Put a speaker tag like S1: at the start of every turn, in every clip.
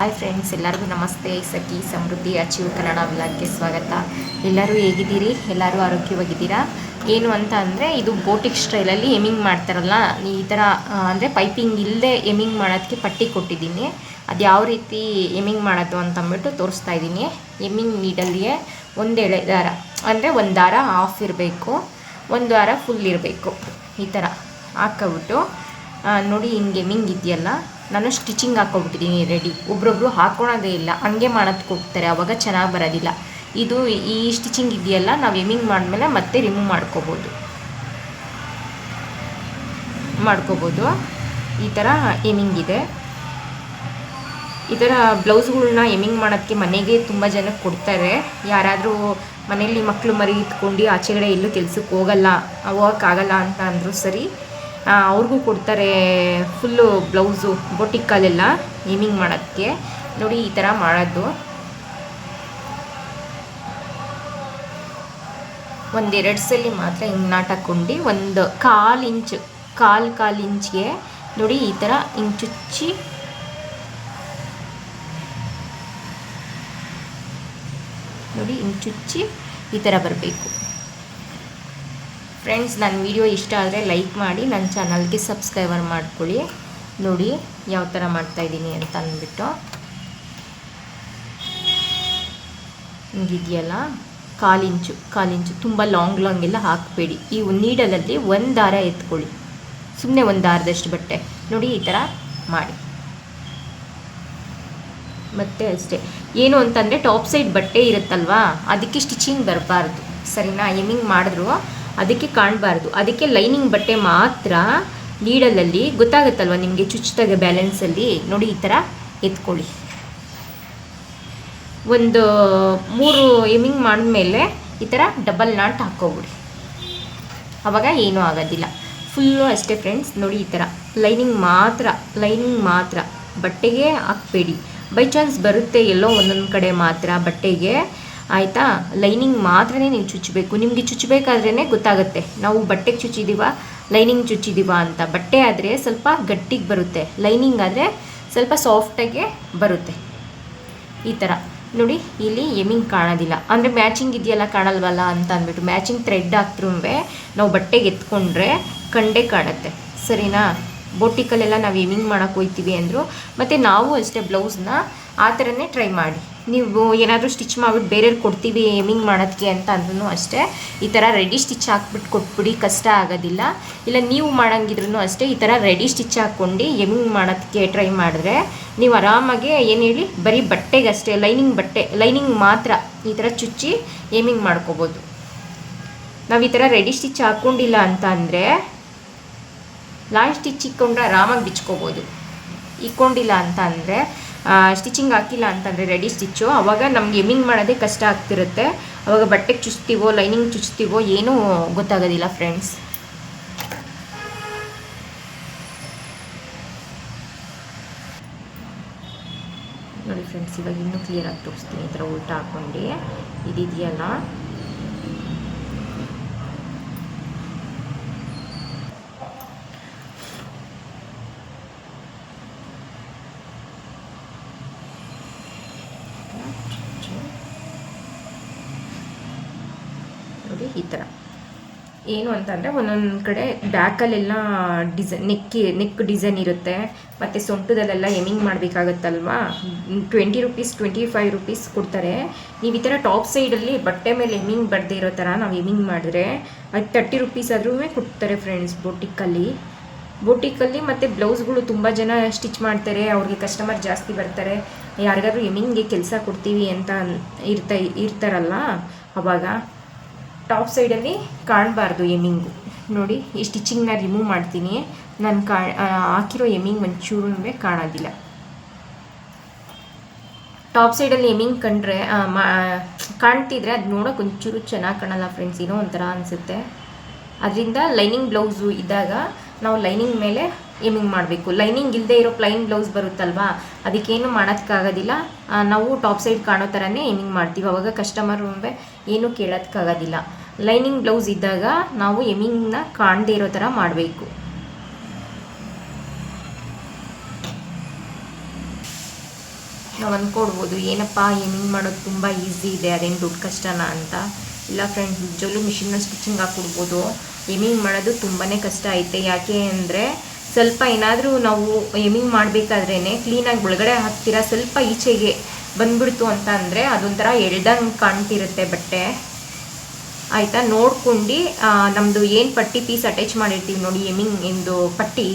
S1: Hi friends ಎಲ್ಲರಿಗೂ ನಮಸ್ತೆ. ಸಖಿ, ಸಮೃದ್ಧಿ achieve Kannada ಬ್ಲಾಗ್ಗೆ ಸ್ವಾಗತ. ಎಲ್ಲರೂ ಹೇಗಿದ್ದೀರಿ? ಎಲ್ಲರೂ ಆರೋಗ್ಯವಾಗಿದ್ದೀರಾ? ಏನು ಅಂತ ಅಂದರೆ, ಇದು ಬೋಟಿಕ್ ಸ್ಟೈಲಲ್ಲಿ ಎಮಿಂಗ್ ಮಾಡ್ತಾರಲ್ಲ, ಈ ಥರ ಅಂದರೆ ಪೈಪಿಂಗ್ ಇಲ್ಲದೆ ಎಮಿಂಗ್ ಮಾಡೋದಕ್ಕೆ ಪಟ್ಟಿ ಕೊಟ್ಟಿದ್ದೀನಿ. ಅದು ಯಾವ ರೀತಿ ಎಮಿಂಗ್ ಮಾಡೋದು ಅಂತ ಅಂದ್ಬಿಟ್ಟು ತೋರಿಸ್ತಾ ಇದ್ದೀನಿ. ಎಮಿಂಗ್ ನೀಡಲ್ಲಿಯೇ ಒಂದು ಎಳೆ, ದಾರ, ಅಂದರೆ ಒಂದು ದಾರ ಆಫ್ ಇರಬೇಕು, ಒಂದು ವಾರ ಫುಲ್ ಇರಬೇಕು. ಈ ಥರ ಹಾಕ್ಕೊಬಿಟ್ಟು ನೋಡಿ ಹಿಂಗೆ ಎಮಿಂಗ್ ಇದೆಯಲ್ಲ. ನಾನು ಸ್ಟಿಚಿಂಗ್ ಹಾಕ್ಕೊಬಿಟ್ಟಿದ್ದೀನಿ ರೆಡಿ ಒಬ್ರೊಬ್ರು ಹಾಕ್ಕೊಳೋದೇ ಇಲ್ಲ. ಹಂಗೆ ಮಾಡೋದಕ್ಕೆ ಹೋಗ್ತಾರೆ. ಅವಾಗ ಚೆನ್ನಾಗಿ ಬರೋದಿಲ್ಲ. ಇದು ಈ ಸ್ಟಿಚಿಂಗ್ ಇದೆಯಲ್ಲ, ನಾವು ಎಮಿಂಗ್ ಮಾಡಿದ್ಮೇಲೆ ಮತ್ತೆ ರಿಮೂವ್ ಮಾಡ್ಕೋಬೋದು. ಮಾಡ್ಕೋಬೋದು. ಈ ಥರ ಎಮಿಂಗ್ ಇದೆ. ಈ ಥರ ಬ್ಲೌಸ್ಗಳನ್ನ ಎಮಿಂಗ್ ಮಾಡೋದಕ್ಕೆ ಮನೆಗೆ ತುಂಬ ಜನಕ್ಕೆ ಕೊಡ್ತಾರೆ. ಯಾರಾದರೂ ಮನೆಯಲ್ಲಿ ಮಕ್ಕಳು ಮರಿ ಇಟ್ಕೊಂಡು ಆಚೆಗಡೆ ಎಲ್ಲೂ ಕೆಲ್ಸಕ್ಕೆ ಹೋಗಲ್ಲ ಹೋಗೋಕ್ಕಾಗಲ್ಲ ಅಂತ ಅಂದರೂ ಸರಿ. ಅವ್ರಿಗೂ ಕೊಡ್ತಾರೆ ಫುಲ್ಲು ಬ್ಲೌಸು, ಬೊಟಿಕ್ಕಲ್ಲೆಲ್ಲ ನೀಮಿಂಗ್ ಮಾಡೋಕ್ಕೆ ನೋಡಿ ಈ ಥರ ಮಾಡೋದು. ಒಂದೆರಡು ಸಲ ಮಾತ್ರ ಹಿಂಗೆ ನಾಟಕೊಂಡು ಒಂದು ಕಾಲು ಇಂಚು, ಕಾಲು ಕಾಲು ಇಂಚಿಗೆ ನೋಡಿ ಈ ಥರ ಹಿಂಗೆ ಚುಚ್ಚಿ. ನೋಡಿ ಹಿಂಗೆ ಚುಚ್ಚಿ ಈ ಥರ ಬರಬೇಕು. ಫ್ರೆಂಡ್ಸ್ ನನ್ನ ವಿಡಿಯೋ ಇಷ್ಟ ಆದರೆ ಲೈಕ್ ಮಾಡಿ ನನ್ನ ಚಾನಲ್ಗೆ ಸಬ್ಸ್ಕ್ರೈಬರ್ ಮಾಡ್ಕೊಳ್ಳಿ. ನೋಡಿ ಯಾವ ಥರ ಮಾಡ್ತಾಯಿದ್ದೀನಿ ಅಂತ ಅಂದ್ಬಿಟ್ಟು. ಹಿಂಗಿದೆಯಲ್ಲ? ಕಾಲಿಂಚು ಕಾಲಿಂಚು. ತುಂಬ ಲಾಂಗ್ ಲಾಂಗ್ ಎಲ್ಲ ಹಾಕಬೇಡಿ. ಈ ನೀಡಲಲ್ಲಿ ಒಂದು ದಾರ ಎತ್ಕೊಳ್ಳಿ. ಸುಮ್ಮನೆ ಒಂದು ದಾರದಷ್ಟು ಬಟ್ಟೆ. ನೋಡಿ ಈ ಥರ ಮಾಡಿ. ಮತ್ತೆ ಅಷ್ಟೇ. ಏನು ಅಂತಂದರೆ ಟಾಪ್ ಸೈಡ್ ಬಟ್ಟೆ ಇರುತ್ತಲ್ವಾ? ಅದಕ್ಕೆ ಸ್ಟಿಚಿಂಗ್ ಬರಬಾರ್ದು. ಸರಿನಾ? ಎಮಿಂಗ್ ಮಾಡಿದ್ರು. ಅದಕ್ಕೆ ಕಾಣಬಾರ್ದು. ಅದಕ್ಕೆ ಲೈನಿಂಗ್ ಬಟ್ಟೆ ಮಾತ್ರ ನೀಡಲಲ್ಲಿ ಗೊತ್ತಾಗುತ್ತಲ್ವ ನಿಮಗೆ ಚುಚ್ಚಿದಾಗ ಬ್ಯಾಲೆನ್ಸಲ್ಲಿ ನೋಡಿ ಈ ಥರ ಎತ್ಕೊಳ್ಳಿ. ಒಂದು ಮೂರು ಏಮಿಂಗ್ ಮಾಡಿದ್ಮೇಲೆ ಈ ಥರ ಡಬಲ್ ನಾಟ್ ಹಾಕ್ಕೊಬಿಡಿ. ಅವಾಗ ಏನೂ ಆಗೋದಿಲ್ಲ. ಫುಲ್ಲು ಅಷ್ಟೇ ಫ್ರೆಂಡ್ಸ್ ನೋಡಿ ಈ ಥರ ಲೈನಿಂಗ್ ಮಾತ್ರ ಲೈನಿಂಗ್ ಮಾತ್ರ. ಬಟ್ಟೆಗೆ ಹಾಕ್ಬೇಡಿ. ಬೈ ಚಾನ್ಸ್ ಬರುತ್ತೆ ಎಲ್ಲೋ ಒಂದೊಂದು ಕಡೆ ಮಾತ್ರ ಬಟ್ಟೆಗೆ. ಆಯಿತಾ? ಲೈನಿಂಗ್ ಮಾತ್ರನೇ ನೀವು ಚುಚ್ಚಬೇಕು ನಿಮಗೆ ಚುಚ್ಚಬೇಕಾದ್ರೇ ಗೊತ್ತಾಗುತ್ತೆ. ನಾವು ಬಟ್ಟೆಗೆ ಚುಚ್ಚಿದ್ದೀವ ಲೈನಿಂಗ್ ಚುಚ್ಚಿದ್ದೀವ ಅಂತ. ಬಟ್ಟೆ ಆದರೆ ಸ್ವಲ್ಪ ಗಟ್ಟಿಗೆ ಬರುತ್ತೆ. ಲೈನಿಂಗ್ ಆದರೆ ಸ್ವಲ್ಪ ಸಾಫ್ಟಾಗೆ ಬರುತ್ತೆ. ಈ ಥರ ನೋಡಿ, ಇಲ್ಲಿ ಎಮಿಂಗ್ ಕಾಣೋದಿಲ್ಲ. ಅಂದರೆ ಮ್ಯಾಚಿಂಗ್ ಇದೆಯಲ್ಲ, ಕಾಣಲ್ವಲ್ಲ ಅಂತ ಅಂದ್ಬಿಟ್ಟು ಮ್ಯಾಚಿಂಗ್ ಥ್ರೆಡ್ ಹಾಕ್ದ್ರೂ ನಾವು ಬಟ್ಟೆಗೆ ಎತ್ಕೊಂಡ್ರೆ ಕಂಡೇ ಕಾಣುತ್ತೆ. ಸರಿನಾ? ಬೋಟಿಕಲ್ಲೆಲ್ಲ ನಾವು ಎಮಿಂಗ್ ಮಾಡೋಕೆ ಹೋಗ್ತೀವಿ ಅಂದರು. ಮತ್ತು ನಾವು ಅಷ್ಟೇ ಬ್ಲೌಸ್ನ ಆ ಥರನೇ ಟ್ರೈ ಮಾಡಿ. ನೀವು ಏನಾದರೂ ಸ್ಟಿಚ್ ಮಾಡಿಬಿಟ್ಟು ಬೇರೆಯವ್ರು ಕೊಡ್ತೀವಿ ಏಮಿಂಗ್ ಮಾಡೋದಕ್ಕೆ ಅಂತ ಅಂದ್ರೂ ಅಷ್ಟೇ, ಈ ಥರ ರೆಡಿ ಸ್ಟಿಚ್ ಹಾಕ್ಬಿಟ್ಟು ಕೊಟ್ಬಿಡಿ, ಕಷ್ಟ ಆಗೋದಿಲ್ಲ. ಇಲ್ಲ, ನೀವು ಮಾಡೋಂಗಿದ್ರೂ ಅಷ್ಟೇ, ಈ ಥರ ರೆಡಿ ಸ್ಟಿಚ್ ಹಾಕ್ಕೊಂಡು ಎಮಿಂಗ್ ಮಾಡೋದಕ್ಕೆ ಟ್ರೈ ಮಾಡಿದ್ರೆ ನೀವು ಆರಾಮಾಗಿ ಏನು ಹೇಳಿ, ಬರೀ ಬಟ್ಟೆಗಷ್ಟೇ ಲೈನಿಂಗ್ ಬಟ್ಟೆ ಲೈನಿಂಗ್ ಮಾತ್ರ ಈ ಥರ ಚುಚ್ಚಿ ಏಮಿಂಗ್ ಮಾಡ್ಕೋಬೋದು. ನಾವು ಈ ಥರ ರೆಡಿ ಸ್ಟಿಚ್ ಹಾಕ್ಕೊಂಡಿಲ್ಲ ಅಂತ ಅಂದರೆ ಲಾಸ್ಟ್ ಸ್ಟಿಚ್ ಇಕ್ಕೊಂಡ್ರೆ ಆರಾಮಾಗಿ ಬಿಚ್ಕೋಬೋದು. ಇಕ್ಕೊಂಡಿಲ್ಲ ಅಂತ ಅಂದರೆ ಸ್ಟಿಚಿಂಗ್ ಹಾಕಿಲ್ಲ ಅಂತಂದರೆ ರೆಡಿ ಸ್ಟಿಚ್ಚು ಅವಾಗ ನಮ್ಗೆ ಎಮ್ಮಿಂಗ್ ಮಾಡೋದೇ ಕಷ್ಟ ಆಗ್ತಿರುತ್ತೆ. ಅವಾಗ ಬಟ್ಟೆಗೆ ಚುಚ್ತೀವೋ ಲೈನಿಂಗ್ ಚುಚ್ತೀವೋ ಏನೂ ಗೊತ್ತಾಗೋದಿಲ್ಲ ಫ್ರೆಂಡ್ಸ್ ನೋಡಿ ಫ್ರೆಂಡ್ಸ್ ಇವಾಗ ಇನ್ನೂ ಕ್ಲಿಯರಾಗಿ ತೋರಿಸ್ತೀನಿ. ಈ ಥರ ಉಲ್ಟಾ ಹಾಕ್ಕೊಂಡು ಇದಿದೆಯಲ್ಲ ನೋಡಿ ಈ ಥರ. ಏನು ಅಂತಂದರೆ ಒಂದೊಂದು ಕಡೆ ಬ್ಯಾಕಲ್ಲೆಲ್ಲ ಡಿಸೈನ್, ನೆಕ್ಕಿ, ನೆಕ್ ಡಿಸೈನ್ ಇರುತ್ತೆ. ಮತ್ತು ಸೊಂಟದಲ್ಲೆಲ್ಲ hemming ಮಾಡಬೇಕಾಗತ್ತಲ್ವಾ? Twenty rupees, twenty five rupees ಕೊಡ್ತಾರೆ. ನೀವು ಈ ಥರ ಟಾಪ್ ಸೈಡಲ್ಲಿ ಬಟ್ಟೆ ಮೇಲೆ ಎಮಿಂಗ್ ಬರ್ದೇ ಇರೋ ಥರ ನಾವು ಎಮಿಂಗ್ ಮಾಡಿದ್ರೆ ಅದು ತರ್ಟಿ ರುಪೀಸ್ ಆದ್ರೂ ಕೊಡ್ತಾರೆ ಫ್ರೆಂಡ್ಸ್ ಬೋಟಿಕ್ಕಲ್ಲಿ ಬೋಟಿಕ್ಕಲ್ಲಿ ಮತ್ತು ಬ್ಲೌಸ್ಗಳು ತುಂಬ ಜನ ಸ್ಟಿಚ್ ಮಾಡ್ತಾರೆ, ಅವ್ರಿಗೆ ಕಸ್ಟಮರ್ ಜಾಸ್ತಿ ಬರ್ತಾರೆ. ಯಾರಿಗಾದ್ರೂ ಎಮಿಂಗ್ಗೆ ಕೆಲಸ ಕೊಡ್ತೀವಿ ಅಂತ ಇರ್ತಾ, ಇರ್ತಾರಲ್ಲ ಅವಾಗ. ಟಾಪ್ ಸೈಡಲ್ಲಿ ಕಾಣಬಾರ್ದು ಎಮಿಂಗು ನೋಡಿ, ಈ ಸ್ಟಿಚಿಂಗ್ನ ರಿಮೂವ್ ಮಾಡ್ತೀನಿ. ನಾನು ಕಾ ಹಾಕಿರೋ ಎಮಿಂಗ್ ಒಂಚೂರು ಕಾಣೋದಿಲ್ಲ. ಟಾಪ್ ಸೈಡಲ್ಲಿ ಎಮಿಂಗ್ ಕಂಡ್ರೆ ಕಾಣ್ತಿದ್ರೆ ಅದು ನೋಡೋಕೆ ಒಂಚೂರು ಚೆನ್ನಾಗಿ ಕಾಣಲ್ಲ ಫ್ರೆಂಡ್ಸ್, ಏನೋ ಒಂಥರ ಅನಿಸುತ್ತೆ. ಅದರಿಂದ ಲೈನಿಂಗ್ ಬ್ಲೌಸು ಇದ್ದಾಗ ನಾವು ಲೈನಿಂಗ್ ಮೇಲೆ ಎಮಿಂಗ್ ಮಾಡಬೇಕು. ಲೈನಿಂಗ್ ಇಲ್ಲದೆ ಇರೋ ಪ್ಲೈನ್ ಬ್ಲೌಸ್ ಬರುತ್ತಲ್ವಾ, ಅದಕ್ಕೇನು ಮಾಡೋದಕ್ಕಾಗೋದಿಲ್ಲ ನಾವು ಟಾಪ್ ಸೈಡ್ ಕಾಣೋ ಥರನೇ ಎಮಿಂಗ್ ಮಾಡ್ತೀವಿ. ಅವಾಗ ಕಸ್ಟಮರ್ ಏನೂ ಕೇಳೋದಕ್ಕಾಗೋದಿಲ್ಲ. ಲೈನಿಂಗ್ ಬ್ಲೌಸ್ ಇದ್ದಾಗ ನಾವು ಎಮಿಂಗ್ನ ಕಾಣದೇ ಇರೋ ಥರ ಮಾಡಬೇಕು. ನಾವು ಅಂದ್ಕೊಡ್ಬೋದು ಏನಪ್ಪ, ಎಮಿಂಗ್ ಮಾಡೋದು ತುಂಬ ಈಸಿ ಇದೆ, ಅದೇನು ದುಡ್ಡು ಕಷ್ಟನ ಅಂತ. ಇಲ್ಲ ಫ್ರೆಂಡ್ಸ್ ನಿಜವಲ್ಲೂ ಮಿಷಿನ್ನ ಸ್ಟಿಚಿಂಗ್ ಹಾಕ್ಕೊಡ್ಬೋದು. ಎಮಿಂಗ್ ಮಾಡೋದು ತುಂಬಾ ಕಷ್ಟ ಐತೆ. ಯಾಕೆ ಅಂದರೆ ಸ್ವಲ್ಪ ಏನಾದರೂ ನಾವು ಎಮಿಂಗ್ ಮಾಡಬೇಕಾದ್ರೇ ಕ್ಲೀನಾಗಿ ಒಳಗಡೆ ಹಾಕ್ತೀರಾ ಸ್ವಲ್ಪ ಈಚೆಗೆ ಬಂದ್ಬಿಡ್ತು ಅಂತ ಅಂದರೆ ಅದೊಂಥರ ಎಳ್ದಂಗೆ ಕಾಣ್ತಿರುತ್ತೆ ಬಟ್ಟೆ. ಆಯಿತಾ? ನೋಡ್ಕೊಂಡು ನಮ್ಮದು ಏನು ಪಟ್ಟಿ ಪೀಸ್ ಅಟ್ಯಾಚ್ ಮಾಡಿರ್ತೀವಿ ನೋಡಿ ಎಮಿಂಗ್ ಎಂದು ಪಟ್ಟಿ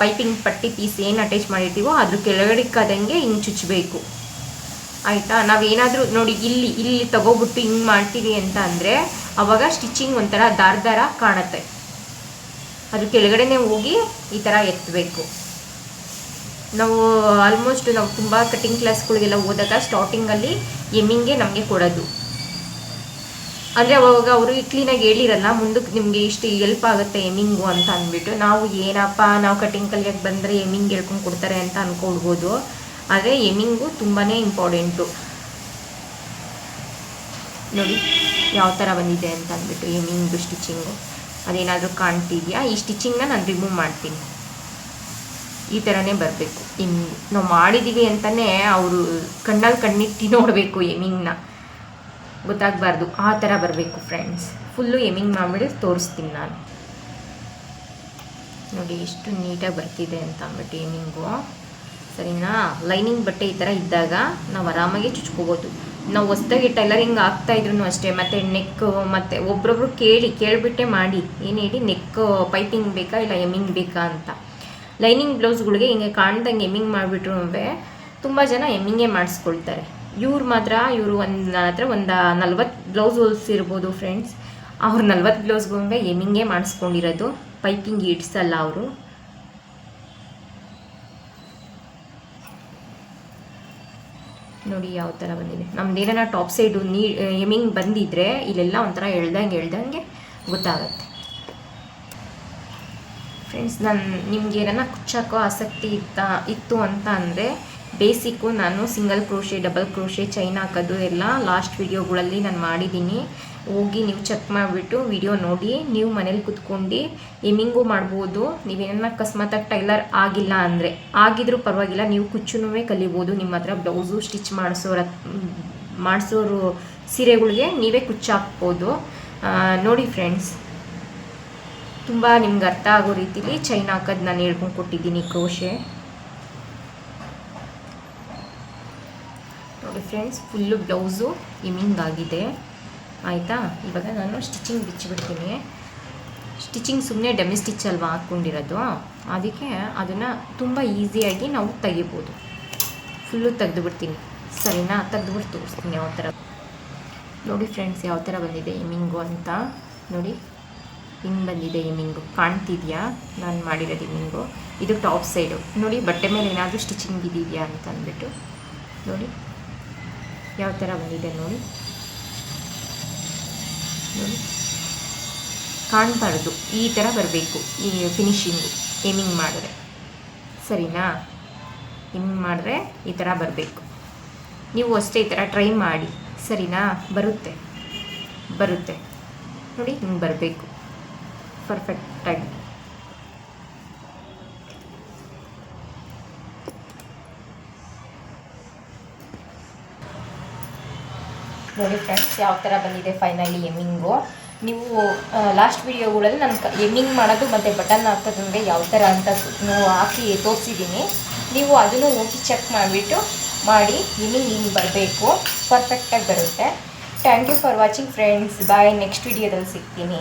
S1: ಪೈಪಿಂಗ್ ಪಟ್ಟಿ ಪೀಸ್ ಏನು ಅಟ್ಯಾಚ್ ಮಾಡಿರ್ತೀವೋ, ಅದ್ರ ಕೆಳಗಡೆಕ್ಕಾದಂಗೆ ಹಿಂಗೆ ಚುಚ್ಚಬೇಕು ಆಯಿತಾ? ನಾವೇನಾದರೂ ನೋಡಿ, ಇಲ್ಲಿ ಇಲ್ಲಿ ತಗೋಬಿಟ್ಟು ಹಿಂಗೆ ಮಾಡ್ತೀವಿ ಅಂತ ಅಂದರೆ, ಅವಾಗ ಸ್ಟಿಚಿಂಗ್ ಒಂಥರ ದಾರ ದಾರ ಕಾಣುತ್ತೆ. ಅದ್ರ ಕೆಳಗಡೆನೇ ಹೋಗಿ ಈ ಥರ ಎತ್ತಬೇಕು ನಾವು ಆಲ್ಮೋಸ್ಟ್ ನಾವು ತುಂಬ ಕಟಿಂಗ್ ಕ್ಲಾಸ್ಗಳಿಗೆಲ್ಲ ಹೋದಾಗ ಸ್ಟಾರ್ಟಿಂಗಲ್ಲಿ ಎಮ್ಮಿಂಗೆ ನಮಗೆ ಕೊಡೋದು. ಅಂದರೆ ಅವಾಗ ಅವರು ಕ್ಲೀನಾಗಿ ಹೇಳಿರಲ್ಲ ಮುಂದಕ್ಕೆ ನಿಮಗೆ ಇಷ್ಟು ಎಲ್ಪ್ ಆಗುತ್ತೆ ಎಮಿಂಗು ಅಂತ ಅಂದ್ಬಿಟ್ಟು. ನಾವು ಏನಪ್ಪ, ನಾವು ಕಟಿಂಗ್ ಕಲಿಯೋಕ್ಕೆ ಬಂದರೆ ಎಮಿಂಗ್ ಹೇಳ್ಕೊಂಡು ಕೊಡ್ತಾರೆ ಅಂತ ಅಂದ್ಕೊಳ್ಬೋದು ಆದರೆ ಎಮಿಂಗು ತುಂಬಾ ಇಂಪಾರ್ಟೆಂಟು ನೋಡಿ ಯಾವ ಥರ ಬಂದಿದೆ ಅಂತ ಅಂದ್ಬಿಟ್ಟು ಎಮಿಂಗು ಸ್ಟಿಚಿಂಗು ಅದೇನಾದರೂ ಕಾಣ್ತಿದೆಯಾ? ಈ ಸ್ಟಿಚಿಂಗ್ನ ನಾನು ರಿಮೂವ್ ಮಾಡ್ತೀನಿ. ಈ ಥರನೇ ಬರಬೇಕು. ಇನ್ನು ನಾವು ಮಾಡಿದ್ದೀವಿ ಅಂತಲೇ ಅವರು ಕಣ್ಣಲ್ಲಿ ಕಣ್ಣಿಟ್ಟು ನೋಡಬೇಕು ಎಮಿಂಗ್ನ ಗೊತ್ತಾಗಬಾರ್ದು. ಆ ಥರ ಬರಬೇಕು ಫ್ರೆಂಡ್ಸ್ ಫುಲ್ಲು ಎಮಿಂಗ್ ಮಾಡಿಬಿಟ್ಟು ತೋರಿಸ್ತೀನಿ ನಾನು. ನೋಡಿ, ಎಷ್ಟು ನೀಟಾಗಿ ಬರ್ತಿದೆ ಅಂತ ಅಂದ್ಬಿಟ್ಟು ಎಮಿಂಗು ಸರಿನಾ? ಲೈನಿಂಗ್ ಬಟ್ಟೆ ಈ ಥರ ಇದ್ದಾಗ ನಾವು ಆರಾಮಾಗಿ ಚುಚ್ಕೋಬೋದು. ನಾವು ಹೊಸ್ದಾಗಿ ಟೈಲರಿಂಗ್ ಆಗ್ತಾ ಇದ್ರು ಅಷ್ಟೇ, ಮತ್ತು ನೆಕ್ ಮತ್ತು ಒಬ್ರೊಬ್ರು ಕೇಳಿ, ಕೇಳಿಬಿಟ್ಟೆ ಮಾಡಿ, ಏನು ಹೇಳಿ ನೆಕ್ ಪೈಪಿಂಗ್ ಬೇಕಾ ಇಲ್ಲ ಎಮ್ಮಿಂಗ್ ಬೇಕಾ ಅಂತ. ಲೈನಿಂಗ್ ಬ್ಲೌಸ್ಗಳಿಗೆ ಹಿಂಗೆ ಕಾಣ್ದಂಗೆ ಎಮ್ಮಿಂಗ್ ಮಾಡಿಬಿಟ್ರು ತುಂಬ ಜನ ಎಮ್ಮಿಂಗೇ ಮಾಡಿಸ್ಕೊಳ್ತಾರೆ. ಇವ್ರು ಮಾತ್ರ, ಇವರು ಒಂದು ನನ್ನ ಹತ್ರ ಒಂದು ನಲ್ವತ್ತು ಬ್ಲೌಸ್ ಹೊಲಿಸಿರ್ಬೋದು ಫ್ರೆಂಡ್ಸ್ ಅವ್ರು ನಲ್ವತ್ತು ಬ್ಲೌಸ್ಗೊಂಬೆ ಎಮಿಂಗೇ ಮಾಡಿಸ್ಕೊಂಡಿರೋದು. ಪೈಪಿಂಗ್ ಇಡ್ಸಲ್ಲ ಅವರು. ನೋಡಿ ಯಾವ ಥರ ಬಂದಿದೆ. ನಮ್ದು ಏನಾರ ಟಾಪ್ ಸೈಡು ನೀ ಎಮಿಂಗ್ ಬಂದಿದ್ರೆ ಇಲ್ಲೆಲ್ಲ ಒಂಥರ ಎಳ್ದಂಗೆ ಎಳ್ದಂಗೆ ಗೊತ್ತಾಗುತ್ತೆ. ಫ್ರೆಂಡ್ಸ್ ನಾನು ನಿಮ್ಗೆ ಏನಾರ ಕುಚ್ಚಾಕೋ ಆಸಕ್ತಿ ಇತ್ತ, ಇತ್ತು ಅಂತ ಅಂದರೆ ಬೇಸಿಕ್ಕು ನಾನು single crochet, double crochet, chain ಹಾಕೋದು ಎಲ್ಲ ಲಾಸ್ಟ್ ವಿಡಿಯೋಗಳಲ್ಲಿ ನಾನು ಮಾಡಿದ್ದೀನಿ. ಹೋಗಿ ನೀವು ಚೆಕ್ ಮಾಡಿಬಿಟ್ಟು ವಿಡಿಯೋ ನೋಡಿ, ನೀವು ಮನೇಲಿ ಕುತ್ಕೊಂಡು ಎಮಿಂಗು ಮಾಡ್ಬೋದು. ನೀವೇನ ಅಕಸ್ಮಾತಾಗಿ ಟೈಲರ್ ಆಗಿಲ್ಲ ಅಂದರೆ, ಆಗಿದ್ರೂ ಪರವಾಗಿಲ್ಲ, ನೀವು ಕುಚ್ಚುನು ಕಲಿಬೋದು. ನಿಮ್ಮ ಹತ್ರ ಬ್ಲೌಸು ಸ್ಟಿಚ್ ಮಾಡಿಸೋರ, ಮಾಡಿಸೋರು ಸೀರೆಗಳಿಗೆ ನೀವೇ ಕುಚ್ಚು ಹಾಕ್ಬೋದು ನೋಡಿ ಫ್ರೆಂಡ್ಸ್ ತುಂಬ ನಿಮ್ಗೆ ಅರ್ಥ ಆಗೋ ರೀತಿಲಿ ಚೈನ್ ಹಾಕೋದು ನಾನು ಹೇಳ್ಕೊಂಡು ಕೊಟ್ಟಿದ್ದೀನಿ ಕ್ರೋಶೆ. ನೋಡಿ ಫ್ರೆಂಡ್ಸ್ ಫುಲ್ಲು ಬ್ಲೌಸು ಇಮಿಂಗ್ ಆಗಿದೆ ಆಯಿತಾ? ಇವಾಗ ನಾನು ಸ್ಟಿಚಿಂಗ್ ಬಿಚ್ಚಿಬಿಡ್ತೀನಿ. ಸ್ಟಿಚಿಂಗ್ ಸುಮ್ಮನೆ ಡೆಮಿ ಸ್ಟಿಚ್ ಅಲ್ವಾ ಹಾಕ್ಕೊಂಡಿರೋದು? ಅದಕ್ಕೆ ಅದನ್ನು ತುಂಬ ಈಸಿಯಾಗಿ ನಾವು ತೆಗಿಬೋದು. ಫುಲ್ಲು ತೆಗೆದುಬಿಡ್ತೀನಿ. ಸರಿನಾ? ತೆಗೆದುಬಿಟ್ಟು ತೋರಿಸ್ತೀನಿ ಯಾವ ಥರ. ನೋಡಿ ಫ್ರೆಂಡ್ಸ್ ಯಾವ ಥರ ಬಂದಿದೆ ಇಮಿಂಗು ಅಂತ. ನೋಡಿ, ಹಿಂಗೆ ಬಂದಿದೆ ಇಮಿಂಗು. ಕಾಣ್ತಿದ್ಯಾ? ನಾನು ಮಾಡಿರೋದು ಇಮಿಂಗು. ಇದು ಟಾಪ್ ಸೈಡು. ನೋಡಿ, ಬಟ್ಟೆ ಮೇಲೆ ಏನಾದರೂ ಸ್ಟಿಚಿಂಗ್ ಇದೆಯಾ ಅಂತ ಅಂದ್ಬಿಟ್ಟು ನೋಡಿ. ಯಾವ ಥರ ಬಂದಿದೆ ನೋಡಿ. ನೋಡಿ. ಕಾಣಬಾರ್ದು, ಈ ಥರ ಬರಬೇಕು, ಈ ಫಿನಿಶಿಂಗು ಏಮಿಂಗ್ ಮಾಡಿದ್ರೆ. ಸರಿನಾ? ಹಿಂಗ್ ಮಾಡಿದ್ರೆ ಈ ಥರ ಬರಬೇಕು. ನೀವು ಅಷ್ಟೇ ಈ ಥರ ಟ್ರೈ ಮಾಡಿ, ಸರಿನಾ? ಬರುತ್ತೆ. ಬರುತ್ತೆ. ನೋಡಿ, ಹಿಂಗೆ ಬರಬೇಕು. ಪರ್ಫೆಕ್ಟಾಗಿ ನೋಡಿ ಫ್ರೆಂಡ್ಸ್ ಯಾವ ಥರ ಬಂದಿದೆ ಫೈನಲಿ ಎಮ್ಮಿಂಗು ನೀವು ಲಾಸ್ಟ್ ವಿಡಿಯೋಗಳಲ್ಲಿ ನಾನು ಎಮ್ಮಿಂಗ್ ಮಾಡೋದು ಮತ್ತು ಬಟನ್ ಹಾಕೋದಂಗೆ ಯಾವ ಥರ ಅಂತ ಹಾಕಿ ತೋರಿಸಿದ್ದೀನಿ. ನೀವು ಅದನ್ನು ಹೋಗಿ ಚೆಕ್ ಮಾಡಿಬಿಟ್ಟು ಮಾಡಿ ಎಮ್ಮಿಂಗ್ ಹಿಂಗೆ ಬರಬೇಕು. ಪರ್ಫೆಕ್ಟಾಗಿ ಬರುತ್ತೆ. Thank you for watching friends bye next ವಿಡಿಯೋದಲ್ಲಿ ಸಿಗ್ತೀನಿ.